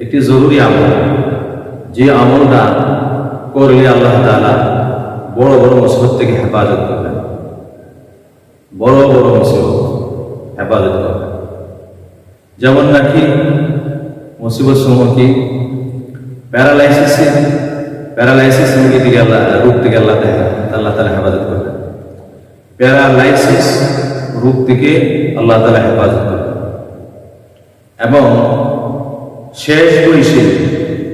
একটি জরুরি আমল। যে আমলটা করলে আল্লাহ তাআলা বড় বড় মুসিবত থেকে হেফাজত করবেন। বড় বড় মুসিবত হেফাজত করবেন। যেমন নাকি মুসিবত সমূহ কি প্যারালাইসিস প্যারালাইসিস রোগী থেকে আল্লাহ রোগ থেকে আল্লাহ আল্লাহ তাআলা হেফাজত করবেন। প্যারালাইসিস রোগ থেকে আল্লাহ তাআলা হেফাজত করবেন। এবং শেষ বয়সে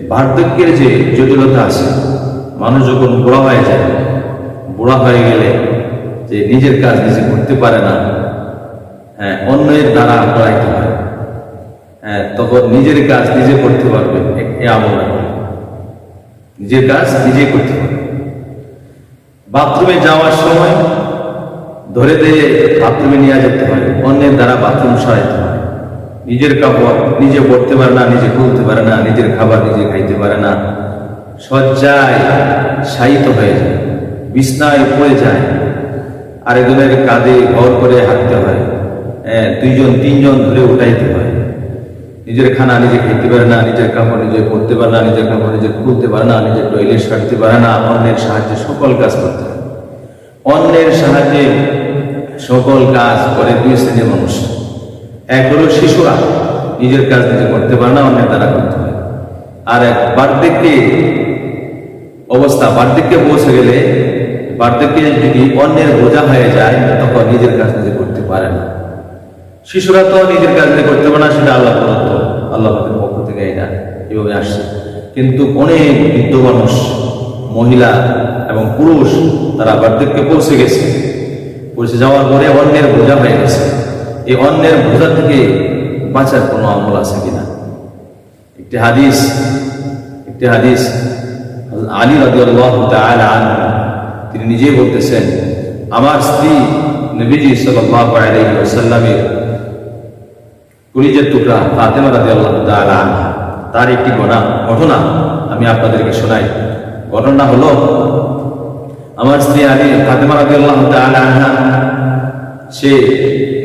বার্ধক্যের যে জটিলতা আছে, মানুষ যখন বুড়া হয়ে যায়, বুড়া হয়ে গেলে যে নিজের কাজ নিজে করতে পারে না হ্যাঁ অন্যের দ্বারা করাইতে হয়। হ্যাঁ তখন নিজের কাজ নিজে করতে পারবে, এ- আমল নিজের কাজ নিজে করতে পারবে। বাথরুমে যাওয়ার সময় ধরে দিয়ে বাথরুমে নিয়ে যেতে হয়, অন্যের দ্বারা বাথরুম সরাইতে হয়। নিজের কাপড় নিজে পড়তে পারে না নিজে খুলতে পারে না নিজের খাবার নিজে খাইতে পারে না। শয্যায় শায়িত হয়ে যায় বিছনায় পড়ে যায় আরেকজনের কাঁধে ভর করে হাঁটতে হয় হ্যাঁ, দুইজন তিনজন ধরে উঠাইতে হয়। নিজের খানা নিজে খেতে পারে না নিজের কাপড় নিজে পরতে পারে না নিজের কাপড় নিজে খুলতে পারে না নিজের টয়লেট সারতে পারে না অন্যের সাহায্যে সকল কাজ করতে হয়। অন্যের সাহায্যে সকল কাজ করে দুই শ্রেণির মানুষ। এক হলো শিশুরা, নিজের কাজ নিজে করতে পারে না, অন্যের দ্বারা করতে পারে আর এক বার্ধক্যে অবস্থা, বার্ধক্যে পৌঁছে গেলে, বার্ধক্যে যদি অন্যের বোঝা হয়ে যায়, তখন নিজের কাজ নিজে করতে পারে না। শিশুরা তো নিজের কাজ নিজে করতে পারে না, সেটা আল্লাহ প্রদত্ত আল্লাহ পক্ষ থেকে এটা এভাবে আসছে। কিন্তু অনেক বৃদ্ধ মানুষ, মহিলা এবং পুরুষ, তারা বার্ধক্যে পৌঁছে গেছে। পৌঁছে যাওয়ার পরে অন্যের বোঝা হয়ে গেছে। এই অন্যের বোঝা থেকে বাঁচার কোনো আমল আছে কিনা? একটি হাদিস একটি হাদিস আলী আনহু, তিনি নিজেই বলতেছেন, আমার স্ত্রী নবীজি সাল্লাল্লাহু আলাইহি ওয়াসাল্লামের কুলিজের টুকরা ফাতেমা রাদিয়াল্লাহু তাআলা আনহা, তার একটি ঘটনা ঘটনা আমি আপনাদেরকে শোনাই। ঘটনা হলো, আমার স্ত্রী আলী ফাতেমা রাদিয়াল্লাহু তাআলা আনহা, সে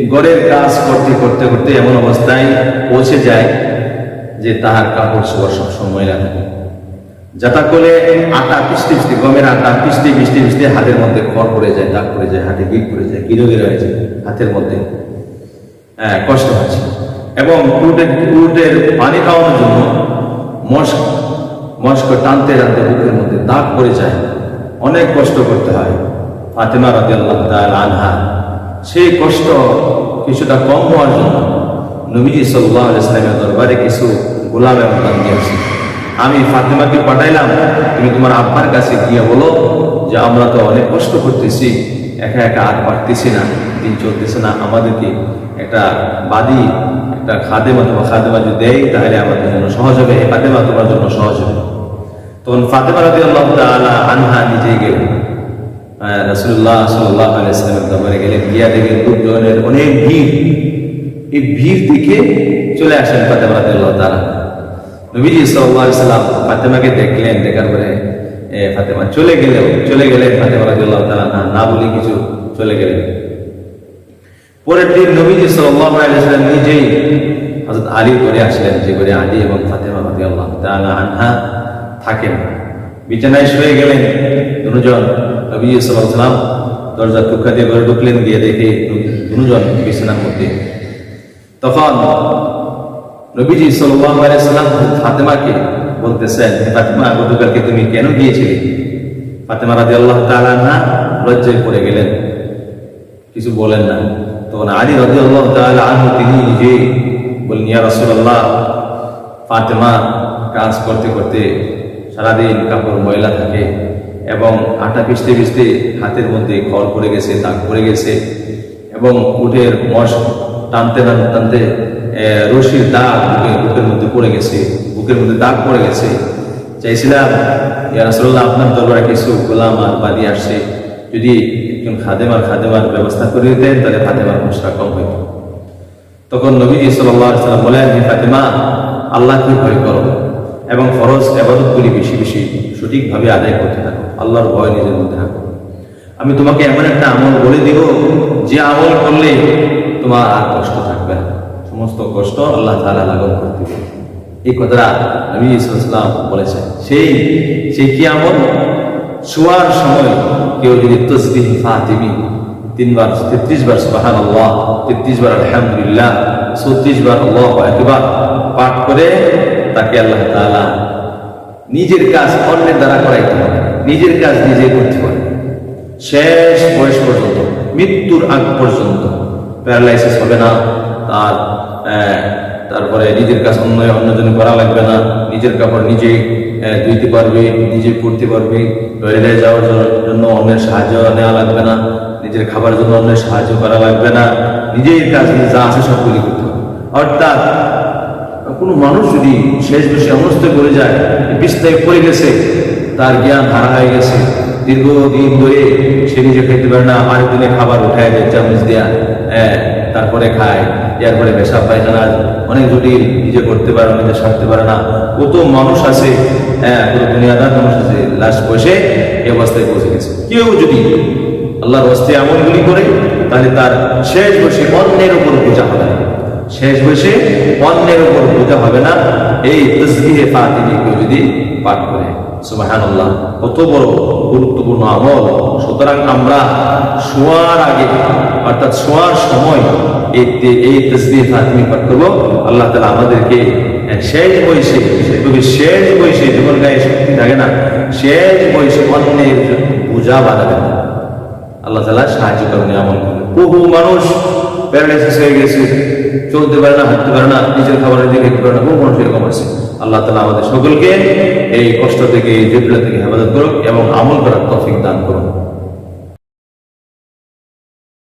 গড়ের কাজ করতে করতে করতে এমন অবস্থায় পৌঁছে যায় যে তাহার কাপড় চোপড় সব সময় লাগে যাতা করে আটা পিষ্টি পিষ্টি, গমের আটা, পিষ্টি পিষ্টি পিষ্টি হাতের মধ্যে খড় পড়ে যায়, দাগ পড়ে যায়, হাতে গিট পড়ে যায় গিরো গিরো হয়ে যায় হাতের মধ্যে। হ্যাঁ কষ্ট হচ্ছে। এবং উটের উটের পানি খাওয়ানোর জন্য মস্ক মস্ক টানতে টানতে বুকের মধ্যে দাগ পড়ে যায়। অনেক কষ্ট করতে হয়। ফাতেমা রাদিয়াল্লাহু তাআলা আনহা সেই কষ্ট কিছুটা কম হওয়ার জন্য নবীজি সাল্লাল্লাহু আলাইহি সাল্লামের দরবারে কিছু গোলাম এবং দান দিয়েছে আমি ফাতেমাকে পাঠাইলাম, তুমি তোমার আব্বার কাছে গিয়ে বলো যে, আমরা তো অনেক কষ্ট করতেছি, একা একা আর পারতেছি না, দিন চলতেছে না, আমাদেরকে একটা বাদী, একটা খাদেমা তোমার খাদেমা যদি দেয়, তাহলে আমাদের জন্য সহজ হবে ফাতেমা তোমার জন্য সহজ হবে। তখন ফাতেমা রাদি আল্লাহ আনহা নিজেই গেলেন রাসূলুল্লাহ সাল্লাল্লাহু আলাইহি সাল্লামের দরবারে গেলেন। গিয়া দেখেন লোকজনের অনেক ভিড়। এই ভিড় দেখে চলে আসেন ফাতেমা রাদি আল্লাহ তাআলা। নবীজি সাল্লাল্লাহু আলাইহি সাল্লাম ফাতেমাকে দেখলেন, দেখার পরে ফাতেমা চলে গেলেও, চলে গেলেন ফাতেমা রাদিয়াল্লাহু তাআলা না না বলে কিছু চলে গেলেন। পরের দিন নবীজি সাল্লাল্লাহু আলাইহি সাল্লাম নিজেই হযরত আলী করে আসলেন, যে করে আলী এবং ফাতেমা রাদিয়াল্লাহু তাআলা আনহা থাকেন। বিছানায় শুয়ে গেলেন দুজন। আলাইহি সাল্লাম দরজা টুকা দিয়ে ঘরে ঢুকলেন, গিয়ে দেখে দুজন বিছানার মধ্যে। তখন নবীজি সাল্লাম ফাতেমাকে বলতেছেন, হে ফাতেমা, গতকালকে তুমি কেন গিয়েছিলে? ফাতেমা রাদিয়াল্লাহু তাআলা না লজ্জায় পড়ে গেলেন। কিছু বলেন না। তখন আলী রাদিয়াল্লাহু তাআলা আনহু তিনি নিজেই বললেন, ইয়া রাসূলুল্লাহ, ফাতেমা কাজ করতে করতে সারাদিন কাপড় ময়লা থাকে এবং আটা পিষতে পিষতে হাতের মধ্যে খড় পড়ে গেছে, দাগ পড়ে গেছে এবং উঠের মশ টানতে টানতে টানতে রশির দাগ বুকের মধ্যে পড়ে গেছে, বুকের মধ্যে দাগ পড়ে গেছে। চাইছিলাম, ইয়া আপনার দরবারে কিছু গোলাম আর বাদি আসছে। যদি একজন খাদেমার খাদেমার ব্যবস্থা করে দিতেন, তাহলে ফাতেমার কষ্টটা কম হইত। তখন নবী আলাইহি সাল্লাম বলেন, হে ফাতেমা আল্লাহকে ভয় করো? এবং ফরজ আবাদতগুলি বেশি বেশি সঠিকভাবে আদায় করতে থাকো। আল্লাহর ভয় নিজের মধ্যে রাখো। আমি তোমাকে এমন একটা আমল বলে দিব, যে আমল করলে তোমার আর কষ্ট থাকবে না। সমস্ত কষ্ট আল্লাহ তাআলা লাঘব করতে দিবে এই কথাটা আমি ইসলাম বলেছেন। সেই সেই কি আমল? শোয়ার সময় কেউ যদি তসবিহ ফাতিমি, তিনবার, তেত্রিশ বার সুবাহান আল্লাহ তেত্রিশ বার আলহামদুলিল্লাহ ছত্রিশ বার আল্লাহ একবার পাঠ করে তাকে আল্লাহ তালা নিজের কাজ অন্যের দ্বারা করাইতে হবে। নিজের কাজ নিজে করতে পারে। শেষ বয়স পর্যন্ত, মৃত্যুর আগ পর্যন্ত প্যারালাইসিস হবে না। তার তারপরে নিজের কাজ অন্য অন্যজনে করা লাগবে না। নিজের কাপড় নিজে ধুইতে পারবে, নিজে পড়তে পারবে। টয়লেটে যাওয়ার জন্য- অন্যের সাহায্য নেওয়া লাগবে না। নিজের খাবার জন্য অন্যের সাহায্য করা লাগবে না। নিজের কাজ যা আছে সবগুলি করতে হবে। অর্থাৎ, কোনো মানুষ যদি শেষ বেশি অমস্ত করে যায় বিস্তায় পড়ে গেছে তার জ্ঞান হারা হয়ে গেছে। দীর্ঘদিন ধরে সে নিজে খেতে পারে না আরেক দিনে খাবার উঠায় দেয় চামচ দেয়া হ্যাঁ, তারপরে খায়। এরপরে পেশাব পায়খানা অনেক জটিল নিজে করতে পারে নিজে সারতে পারে না। কত মানুষ আছে হ্যাঁ পুরো দুনিয়াদার মানুষ আছে লাস্ট বসে এই অবস্থায় পৌঁছে গেছে। কেউ যদি আল্লাহর হস্তে আমলগুলি করে তাহলে তার শেষ বসে অন্যের উপর বোঝা হবে শেষ বসে অন্যের উপর বোঝা হবে না। এই তসবিহে ফাতিমি কেউ যদি পাঠ করে। সুবহানাল্লাহ, কত বড় গুরুত্বপূর্ণ আমল। সুতরাং আমরা শোয়ার আগে, অর্থাৎ শোয়ার সময় এই তে- এই পাঠ করব। আল্লাহ তালা আমাদেরকে শেষ বয়সে বিশেষভাবে শেষ বয়সে জীবন গায়ে শক্তি থাকে না, শেষ বয়সে অন্যের বোঝা বানাবে আল্লাহ তালা সাহায্য এই আমল বহু মানুষ প্যারালাইসিস হয়ে গেছে চলতে পারে না, হাঁটতে পারে না, নিজের খাবারের দিকে খেতে পারে না, বহু মানুষ এরকম আছে। আল্লাহ তালা আমাদের সকলকে এই কষ্ট থেকে, এই জটিলতা থেকে হেফাজত করুক এবং আমল করার তফিক দান করুন